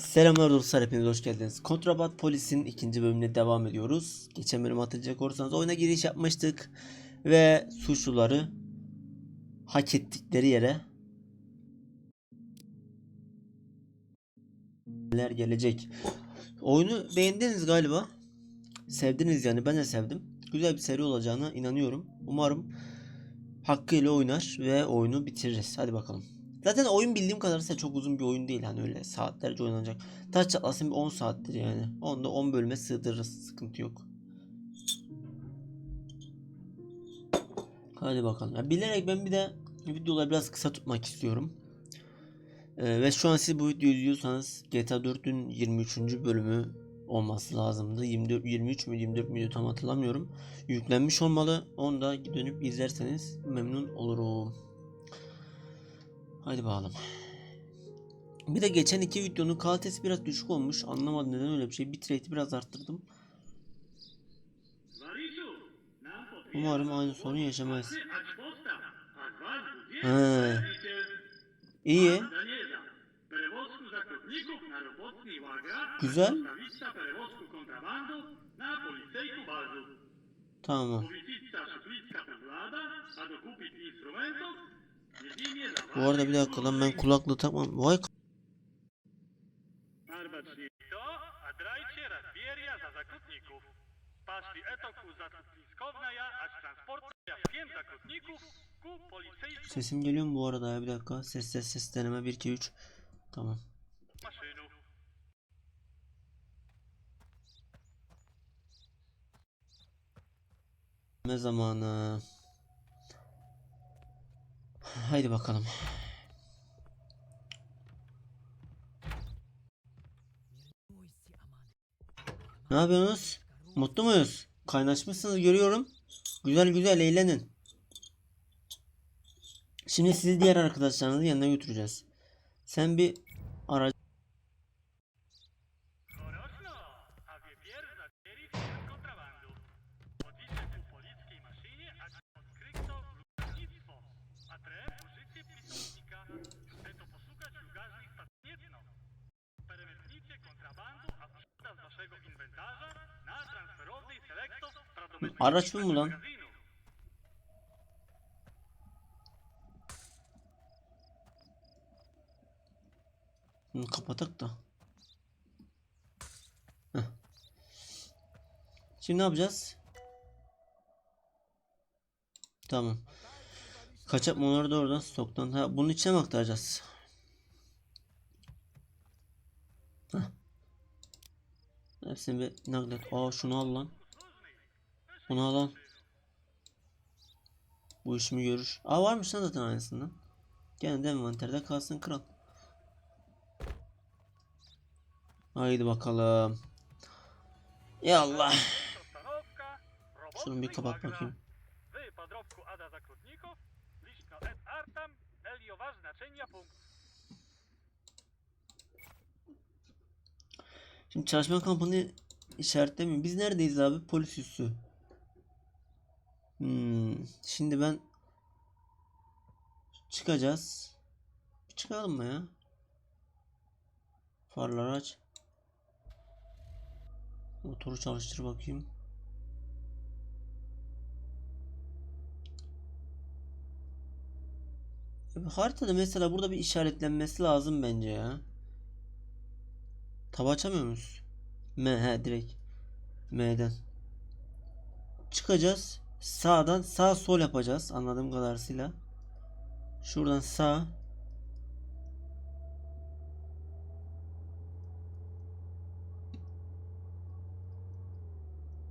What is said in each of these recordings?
Selamlar dostlar hepiniz hoş geldiniz. Kontrabat Polis'in ikinci bölümüne devam ediyoruz. Geçen bölüm hatırlayacak olursanız oyuna giriş yapmıştık. Ve suçluları hak ettikleri yere neler gelecek. Oyunu beğendiniz galiba. Sevdiniz yani ben de sevdim. Güzel bir seri olacağına inanıyorum. Umarım hakkıyla oynar ve oyunu bitiririz. Hadi bakalım. Zaten oyun bildiğim kadarıyla çok uzun bir oyun değil. Hani öyle saatlerce oynanacak. Taş çatlasın bir 10 saattir yani. Onda 10 bölüme sığdırırız. Sıkıntı yok. Hadi bakalım. Ya bilerek ben bir de videoları biraz kısa tutmak istiyorum. Ee, ve şu an siz bu videoyu izliyorsanız GTA 4'ün 23. bölümü olması lazımdı. 24, 23 mü 24 müydü tam hatırlamıyorum. Yüklenmiş olmalı. Onu da dönüp izlerseniz memnun olurum. Hadi bakalım. Bir de geçen iki videonun kalitesi biraz düşük olmuş. Anlamadım neden öyle bir şey. Bitrate'i biraz arttırdım. Umarım aynı sorun yaşamayız. He. İyi. Güzel. Tamam. Bu arada bir dakika lan ben kulaklığı takmam. Vay Sesim geliyor mu bu arada ya bir dakika. Ses ses ses deneme 1 2 3. Tamam. Ne zamanı? Haydi bakalım. Ne yapıyorsunuz? Mutlu muyuz? Kaynaşmışsınız görüyorum. Güzel güzel eğlenin. Şimdi sizi diğer arkadaşlarınızın yanına götüreceğiz. Sen bir Araç mı lan? Bunu kapatak da. Heh. Şimdi ne yapacağız? Tamam. Kaçak malları da oradan stoktan. Ha, bunun içine mi aktaracağız? Hepsini bir naklet. Aa şunu al lan. Bunu al lan. Bu işimi görür. Aa varmış lan zaten aynısından. Gene de envanterde kalsın kral. Haydi bakalım. Ya Allah. Şunu bir kapat bakayım. Ada Zakrutników, liczno et artam, eliowa znaczenia punkt. Şimdi çalışma kampını işaretlemiyor. Biz neredeyiz abi? Polis üssü. Hmm. Şimdi ben çıkacağız. Çıkalım mı ya? Farları aç. Motoru çalıştır bakayım. Bu Haritada mesela burada bir işaretlenmesi lazım bence ya. Tab açamıyor muyuz? M he direkt. M'den. Çıkacağız. Sağdan sağ sol yapacağız anladığım kadarıyla. Şuradan sağ.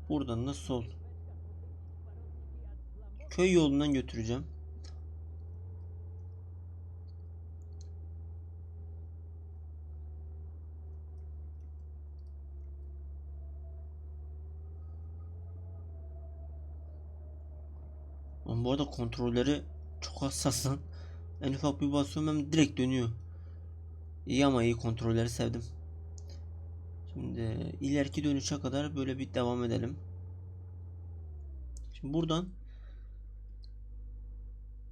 Buradan da sol. Köy yolundan götüreceğim. Ama bu arada kontrolleri çok hassas lan. En ufak bir basıyorum hem direkt dönüyor. İyi ama iyi kontrolleri sevdim. Şimdi ileriki dönüşe kadar böyle bir devam edelim. Şimdi buradan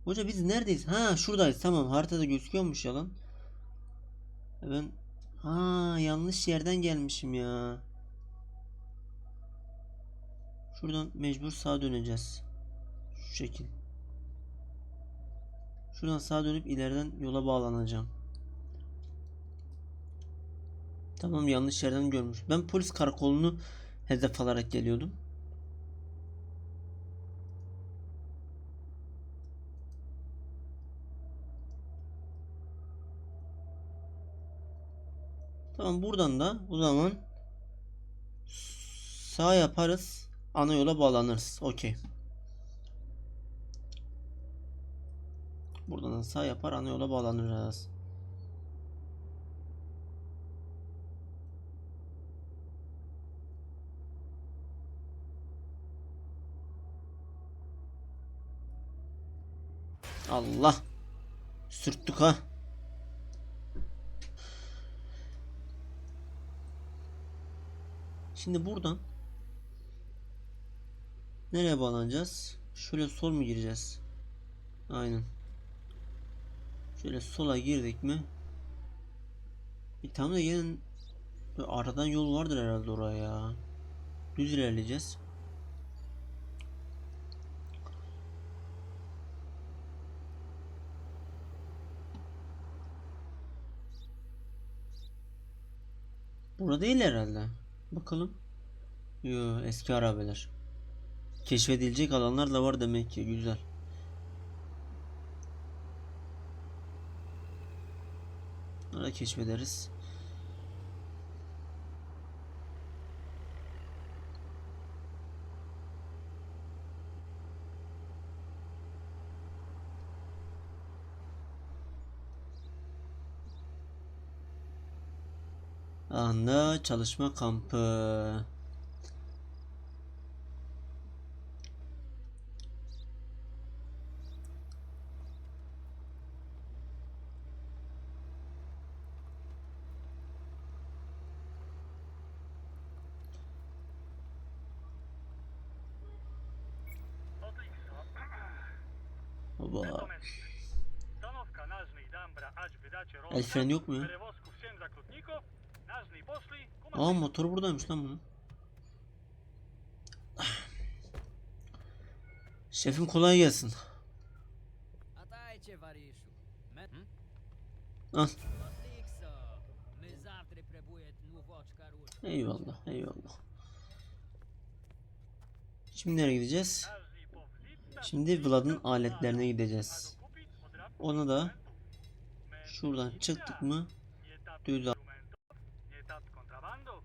Hoca biz neredeyiz? Ha şuradayız. Tamam haritada gözüküyormuş ya lan. Ben Ha yanlış yerden gelmişim ya. Şuradan mecbur sağa döneceğiz. Şu. Şuradan sağa dönüp ileriden yola bağlanacağım. Tamam yanlış yerden görmüş. Ben polis karakolunu hedef alarak geliyordum. Tamam buradan da o zaman sağ yaparız. Ana yola bağlanırız. Okey. Buradan da sağ yapar ana yola bağlanırız. Allah. Sürttük ha. Şimdi buradan nereye bağlanacağız? Şöyle sol mu gireceğiz? Aynen. Şöyle sola girdik mi? Bir tam da böyle aradan yol vardır herhalde oraya ya. Düz ilerleyeceğiz. Burada değil herhalde. Bakalım. Yo eski arabeler. Keşfedilecek alanlar da var demek ki güzel. Bunları keşfederiz. Anda çalışma kampı. El fren yok mu ya? Aa motor buradaymış lan bunun. Şefim kolay gelsin. Al. Eyvallah, eyvallah. Şimdi nereye gideceğiz? Şimdi Vlad'ın aletlerine gideceğiz. Ona da şuradan çıktık mı kontrabandu.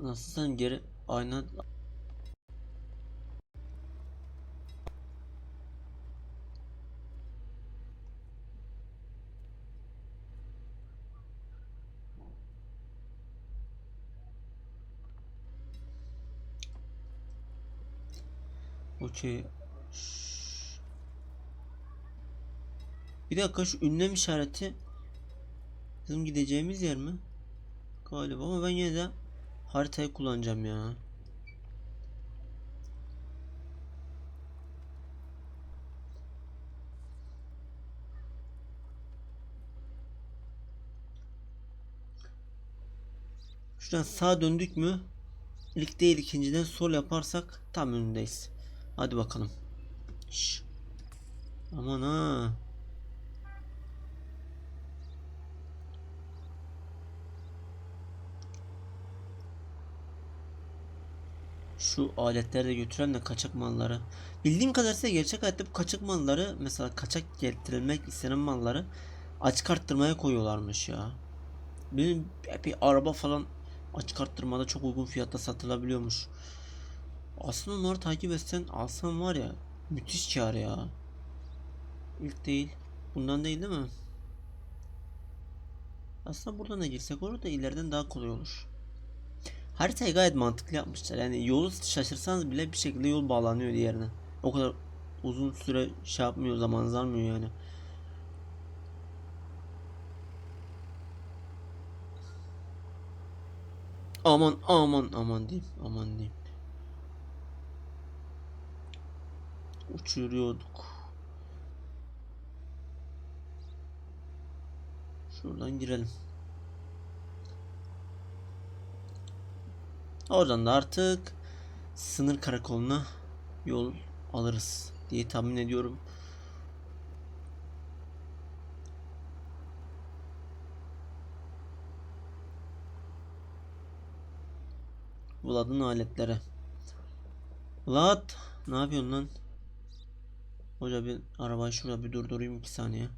Nasıl sen geri ayna Okey. Bir dakika şu ünlem işareti bizim gideceğimiz yer mi? Galiba ama ben yine de haritayı kullanacağım ya. Şuradan sağa döndük mü? İlk değil ikinciden sol yaparsak tam önündeyiz. Hadi bakalım. Şş. Aman ha. Şu aletleri de götüren de kaçak malları. Bildiğim kadarıyla gerçek hayatta bu kaçak malları mesela kaçak getirilmek istenen malları açık arttırmaya koyuyorlarmış ya. Benim bir, araba falan açık arttırmada çok uygun fiyatta satılabiliyormuş. Aslında onları takip etsen alsan var ya müthiş kar ya. İlk değil. Bundan değil değil mi? Aslında buradan da girsek olur da ileriden daha kolay olur. Haritayı gayet mantıklı yapmışlar. Yani yolu şaşırsanız bile bir şekilde yol bağlanıyor diğerine. O kadar uzun süre şey yapmıyor, zaman almıyor yani. Aman aman aman diyeyim. Aman diyeyim. Uçuruyorduk. Şuradan girelim. Oradan da artık sınır karakoluna yol alırız diye tahmin ediyorum. Vlad'ın aletleri. Vlad, ne yapıyorsun lan? Hoca bir arabayı şurada bir durdurayım iki saniye.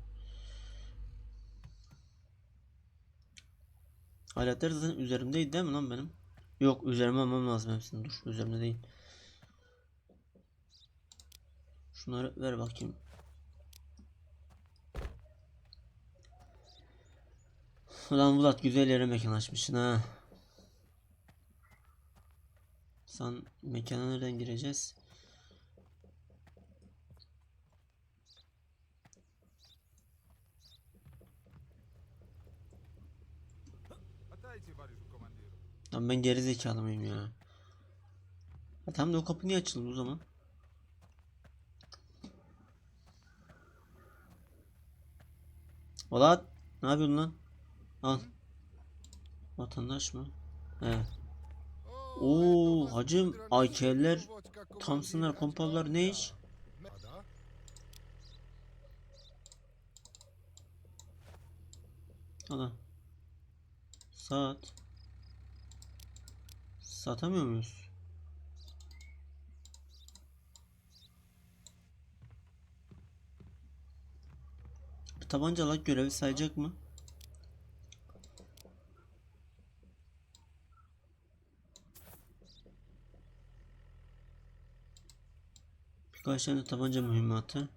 Aletler zaten üzerimdeydi değil mi lan benim? Yok üzerime almam lazım hepsini dur üzerimde değil. Şunları ver bakayım. Ulan Vlad güzel yere mekan açmışsın ha. Sen mekana nereden gireceğiz? Lan ben geri zekalı mıyım ya? Ha, tam da o kapı niye açıldı o zaman? Vlad, ne yapıyorsun lan? Al. Vatandaş mı? He. Oo, hacım, AK'ler, Thompson'lar, pompalar ne iş? Ana. Saat. Satamıyor muyuz? Tabancalar görevi sayacak mı? Birkaç tane tabanca mühimmatı.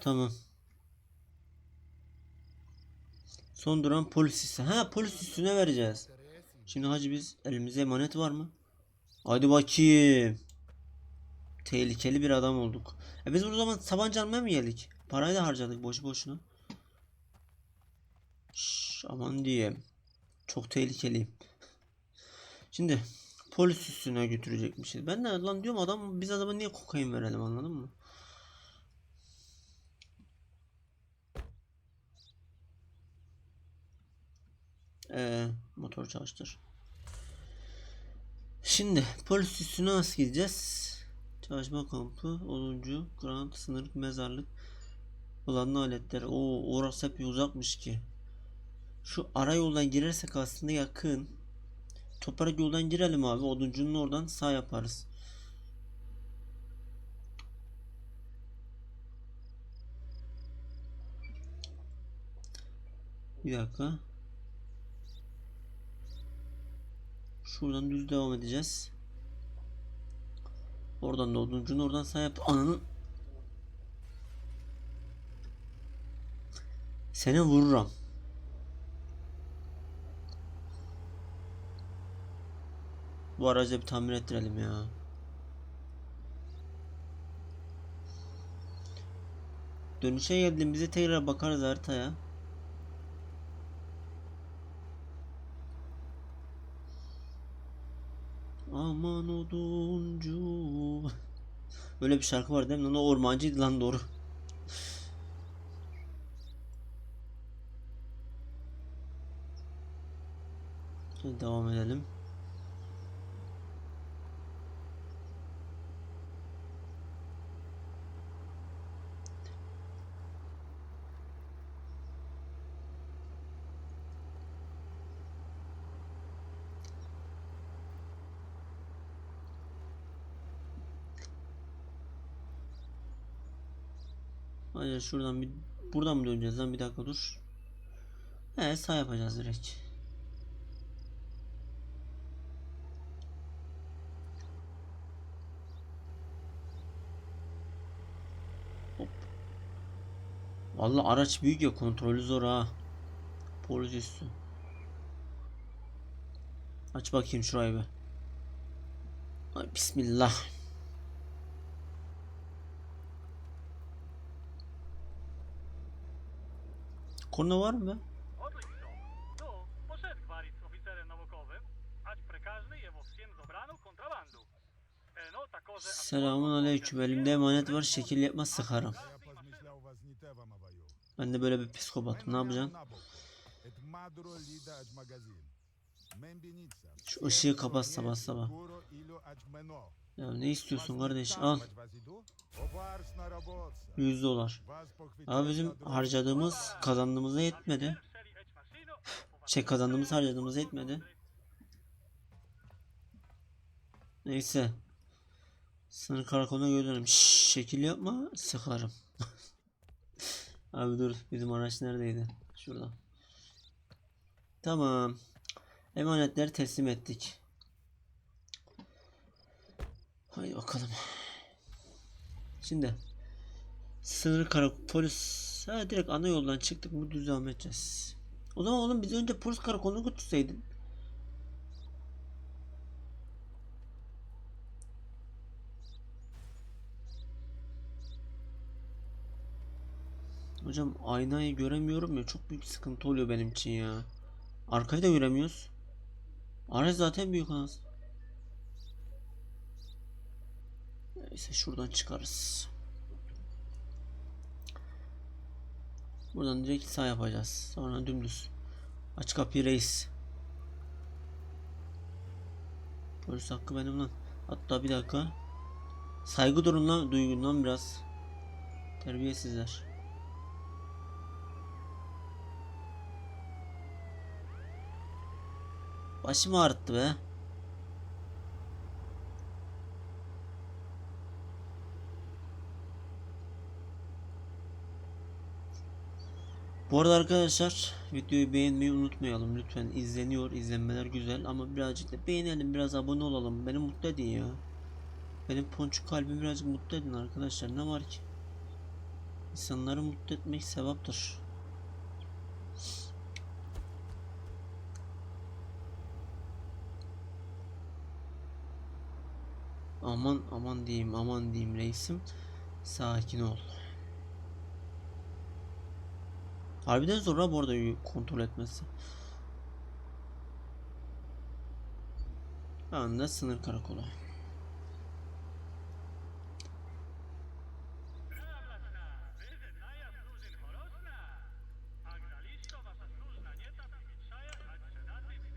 Tamam. Son duran polis üssü. Ha polis üssüne vereceğiz. Şimdi hacı biz elimizde emanet var mı? Hadi bakayım. Tehlikeli bir adam olduk. E biz bu zaman tabanca almaya mı geldik? Parayı da harcadık boşu boşuna. Şş, aman diyeyim. Çok tehlikeliyim. Şimdi polis üssüne götürecekmişiz. Ben de lan diyorum adam biz adama niye kokain verelim anladın mı? Ee, motor çalıştır. Şimdi polis üssüne nasıl gideceğiz? Çalışma kampı, 10. Grant, sınır, mezarlık, kullanılan aletler. Oo, orası hep uzakmış ki. Şu ara yoldan girersek aslında yakın. Toprak yoldan girelim abi. Oduncunun oradan sağ yaparız. Bir dakika. Şuradan düz devam edeceğiz. Oradan da oduncunun oradan sağ yap. Ananın. Seni vururum. Bu aracı bir tamir ettirelim ya. Dönüşe geldiğimizde tekrar bakarız haritaya. Aman oduncu. Böyle bir şarkı var değil mi? lan? O ormancıydı lan doğru. Devam edelim. Hayır şuradan bir buradan mı döneceğiz lan bir dakika dur. Evet sağ yapacağız direkt. Hop. Vallahi araç büyük ya kontrolü zor ha. Polis üstü. Aç bakayım şurayı bir. Ay, Bismillah. Korna var mı? Selamun aleyküm. Elimde emanet var. Şekil yapma sıkarım. Ben de böyle bir psikopatım. Ne yapacaksın? Şu ışığı kapat sabah sabah. Ya ne istiyorsun kardeş? Al. 100 dolar. Ama bizim harcadığımız kazandığımıza yetmedi. Şey kazandığımız harcadığımız yetmedi. Neyse. Sınır karakoluna gönderirim. Şekil yapma sıkarım. Abi dur bizim araç neredeydi? Şurada. Tamam. Emanetleri teslim ettik. Haydi bakalım. Şimdi sınır karakol polis ha direkt ana yoldan çıktık mı düz devam edeceğiz. O zaman oğlum biz önce polis karakoluna götürseydin. Hocam aynayı göremiyorum ya çok büyük sıkıntı oluyor benim için ya. Arkayı da göremiyoruz. Araç zaten büyük anasını. Neyse şuradan çıkarız. Buradan direkt sağ yapacağız. Sonra dümdüz. Aç kapıyı reis. Polis hakkı benim lan. Hatta bir dakika. Saygı durun lan duygundan biraz. Terbiyesizler. Başım ağrıttı be. Bu arada arkadaşlar videoyu beğenmeyi unutmayalım. Lütfen izleniyor izlenmeler güzel ama birazcık da beğenelim biraz abone olalım. Beni mutlu edin ya. Benim ponçuk kalbimi birazcık mutlu edin arkadaşlar. Ne var ki? İnsanları mutlu etmek sevaptır. Aman aman diyeyim aman diyeyim reisim. Sakin ol Harbiden zor ha bu arada kontrol etmesi. Anda sınır karakolu.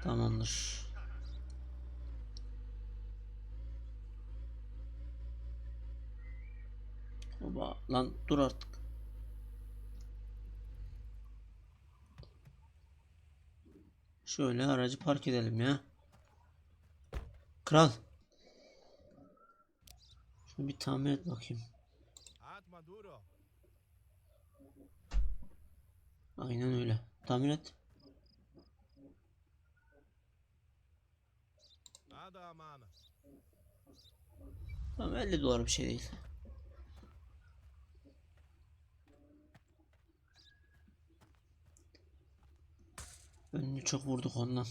Tamamdır. Baba lan dur artık. Şöyle aracı park edelim ya. Kral. Şunu bir tamir et bakayım. Aynen öyle. Tamir et. Tamam 50 dolar bir şey değil. Önünü çok vurduk ondan.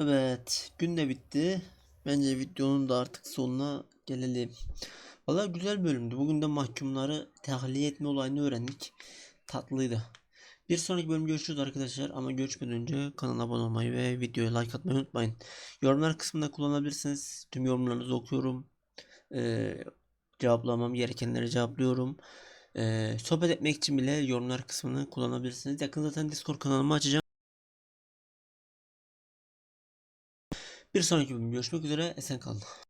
Evet, gün de bitti. Bence videonun da artık sonuna gelelim. Vallahi güzel bölümdü. Bugün de mahkumları tahliye etme olayını öğrendik. Tatlıydı. Bir sonraki bölüm görüşürüz arkadaşlar ama görüşmeden önce kanala abone olmayı ve videoya like atmayı unutmayın. Yorumlar kısmında kullanabilirsiniz. Tüm yorumlarınızı okuyorum. Ee, cevaplamam gerekenleri cevaplıyorum. Ee, sohbet etmek için bile yorumlar kısmını kullanabilirsiniz. Yakın zaten Discord kanalımı açacağım. Bir sonraki bölüm görüşmek üzere. Esen kalın.